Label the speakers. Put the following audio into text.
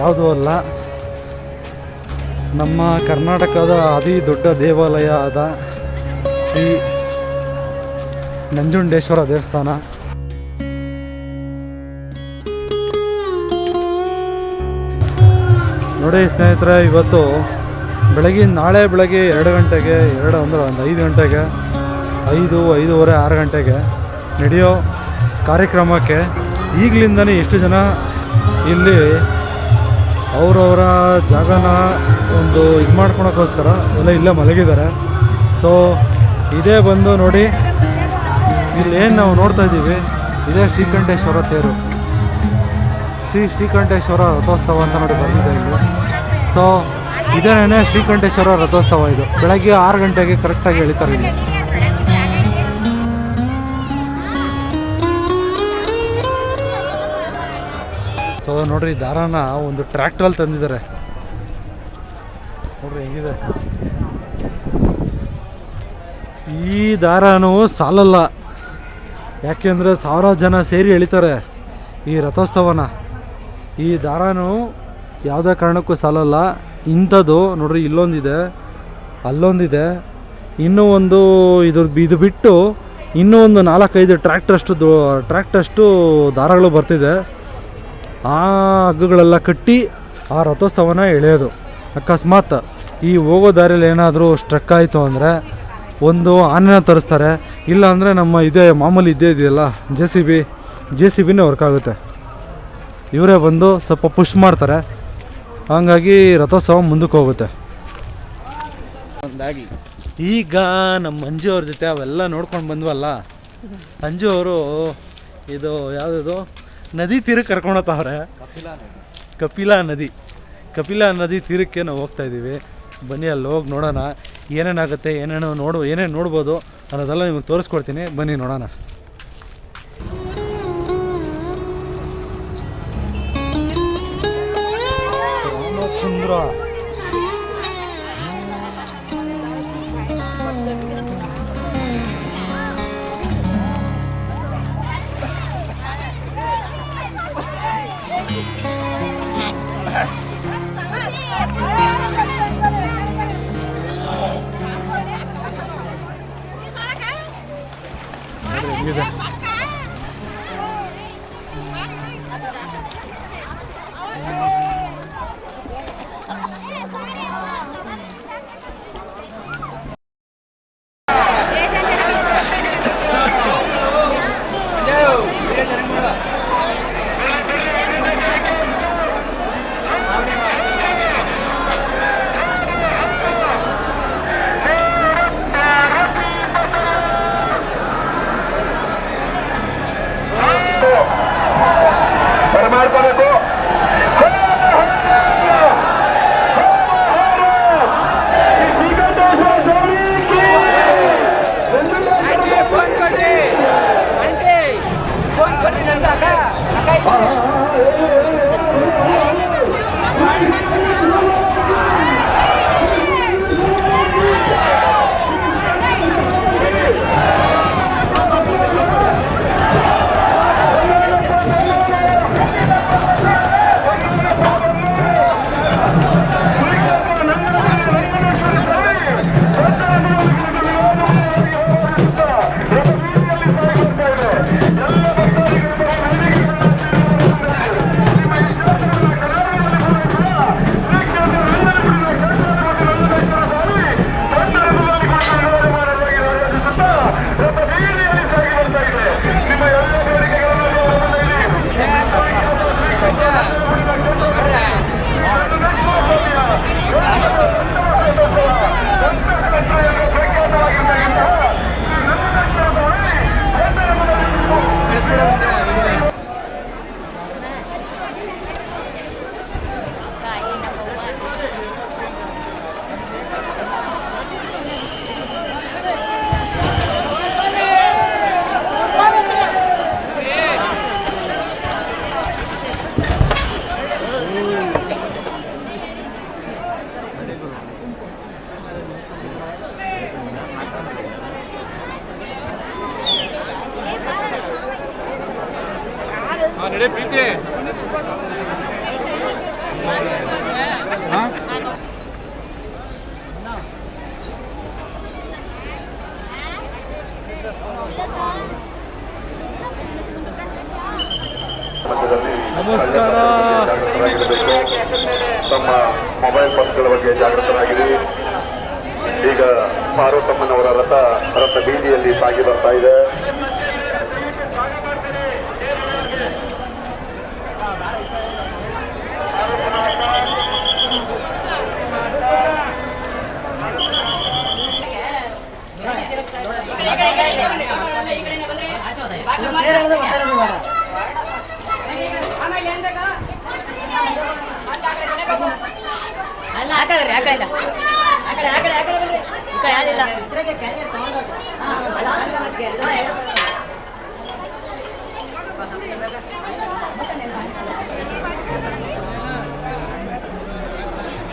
Speaker 1: ಯಾವುದೂ ಅಲ್ಲ. ನಮ್ಮ ಕರ್ನಾಟಕದ ಅತಿ ದೊಡ್ಡ ದೇವಾಲಯ ಆದ ಶ್ರೀ ನಂಜುಂಡೇಶ್ವರ ದೇವಸ್ಥಾನ. ನೋಡಿ ಸ್ನೇಹಿತರೆ, ಇವತ್ತು ಬೆಳಗಿನ ನಾಳೆ ಬೆಳಗ್ಗೆ ಎರಡು ಗಂಟೆಗೆ, ಎರಡು ಅಂದ್ರೆ ಒಂದು ಐದು ಗಂಟೆಗೆ, ಐದು, ಐದೂವರೆ, ಆರು ಗಂಟೆಗೆ ನಡೆಯೋ ಕಾರ್ಯಕ್ರಮಕ್ಕೆ ಈಗಲಿಂದನೇ ಎಷ್ಟು ಜನ ಇಲ್ಲಿ ಅವರವರ ಜಾಗನ ಒಂದು ಇದು ಮಾಡ್ಕೊಳಕ್ಕೋಸ್ಕರ ಎಲ್ಲ ಇಲ್ಲೇ ಮಲಗಿದ್ದಾರೆ. ಸೊ ಇದೇ ಬಂದು ನೋಡಿ, ಇಲ್ಲಿ ಏನು ನಾವು ನೋಡ್ತಾ ಇದ್ದೀವಿ? ಇದೇ ಶ್ರೀಕಂಠೇಶ್ವರ ತೇರು. ಶ್ರೀ ಶ್ರೀಕಂಠೇಶ್ವರ ರಥೋತ್ಸವ ಅಂತ ನೋಡಿ ಬಂದಿದೆ ಇಲ್ಲಿ. ಸೊ ಇದೇನೇ ಶ್ರೀಕಂಠೇಶ್ವರ ರಥೋತ್ಸವ ಇದು. ಬೆಳಗ್ಗೆ ಆರು ಗಂಟೆಗೆ ಕರೆಕ್ಟಾಗಿ ಎಳಿತಾರೆ ಇಲ್ಲಿ. ಸೊ, ನೋಡ್ರಿ, ದಾರಾನ ಒಂದು ಟ್ರ್ಯಾಕ್ಟ್ರಲ್ಲಿ ತಂದಿದ್ದಾರೆ. ನೋಡ್ರಿ, ಹೆಂಗಿದೆ? ಈ ದಾರನೂ ಸಾಲಲ್ಲ. ಯಾಕೆಂದರೆ ಸಾವಿರಾರು ಜನ ಸೇರಿ ಎಳಿತಾರೆ ಈ ರಥೋತ್ಸವನ. ಈ ದಾರನೂ ಯಾವುದೇ ಕಾರಣಕ್ಕೂ ಸಾಲಲ್ಲ. ಇಂಥದ್ದು ನೋಡ್ರಿ, ಇಲ್ಲೊಂದಿದೆ, ಅಲ್ಲೊಂದಿದೆ. ಇನ್ನೂ ಒಂದು ಇದು ಇದು ಬಿಟ್ಟು ಇನ್ನೂ ಒಂದು ನಾಲ್ಕೈದು ಟ್ರ್ಯಾಕ್ಟ್ರಷ್ಟು ಟ್ರ್ಯಾಕ್ಟ್ರಷ್ಟು ದಾರಗಳು ಬರ್ತಿದೆ. ಆ ಹಗ್ಗಗಳೆಲ್ಲ ಕಟ್ಟಿ ಆ ರಥೋತ್ಸವನ ಎಳೆಯೋದು. ಅಕಸ್ಮಾತ್ ಈ ಹೋಗೋ ದಾರಿಯಲ್ಲಿ ಏನಾದರೂ ಸ್ಟ್ರಕ್ ಆಯಿತು ಅಂದರೆ ಒಂದು ಆನೆನ ತರಿಸ್ತಾರೆ. ಇಲ್ಲ ಅಂದರೆ ನಮ್ಮ ಇದೇ ಮಾಮೂಲಿ ಇದ್ದೇ ಇದೆಯಲ್ಲ J C B J C ಬಿನೇ work ಆಗುತ್ತೆ. ಇವರೇ ಬಂದು ಸ್ವಲ್ಪ ಪುಷ್ ಮಾಡ್ತಾರೆ. ಹಾಗಾಗಿ ರಥೋತ್ಸವ ಮುಂದಕ್ಕೆ ಹೋಗುತ್ತೆ. ಈಗ ನಮ್ಮ ಅಂಜು ಅವ್ರ ಜೊತೆ ಅವೆಲ್ಲ ನೋಡ್ಕೊಂಡು ಬಂದ್ವಲ್ಲ? ಅಂಜು ಅವರು ಇದು ಯಾವುದಿದು ನದಿ ತೀರಕ್ಕೆ ಕರ್ಕೊಂಡೋಗ್ತಾವ್ರೆ? ಕಪಿಲಾ ನದಿ. ಕಪಿಲಾ ನದಿ ತೀರಕ್ಕೆ ನಾವು ಹೋಗ್ತಾ ಇದ್ದೀವಿ. ಬನ್ನಿ, ಅಲ್ಲಿ ಹೋಗಿ ನೋಡೋಣ. ಏನೇನಾಗುತ್ತೆ, ಏನೇನು ನೋಡು, ಏನೇನು ನೋಡ್ಬೋದು ಅನ್ನೋದೆಲ್ಲ ನಿಮಗೆ ತೋರಿಸ್ಕೊಡ್ತೀನಿ. ಬನ್ನಿ, ನೋಡೋಣ. ರಾಮಚಂದ್ರ. ನೋಡ್ರಿ ನಮಸ್ಕಾರ.
Speaker 2: ತಮ್ಮ ಮೊಬೈಲ್ ಫೋನ್ಗಳ ಬಗ್ಗೆ ಜಾಗೃತರಾಗಿರಿ. ಈಗ ಪಾರ್ವತಮ್ಮನವರ ರಥ ರಥ ಬೀದಿಯಲ್ಲಿ ಸಾಗಿ ಬರ್ತಾ ಇದೆ.
Speaker 3: ಬೇರೆ ಆ ಕಡೆ ಆ ಕಡೆ ಆ ಕಡೆ ಆ ಕಡೆ ಆ ಕಡೆ ಯಾರಿಲ್ಲ.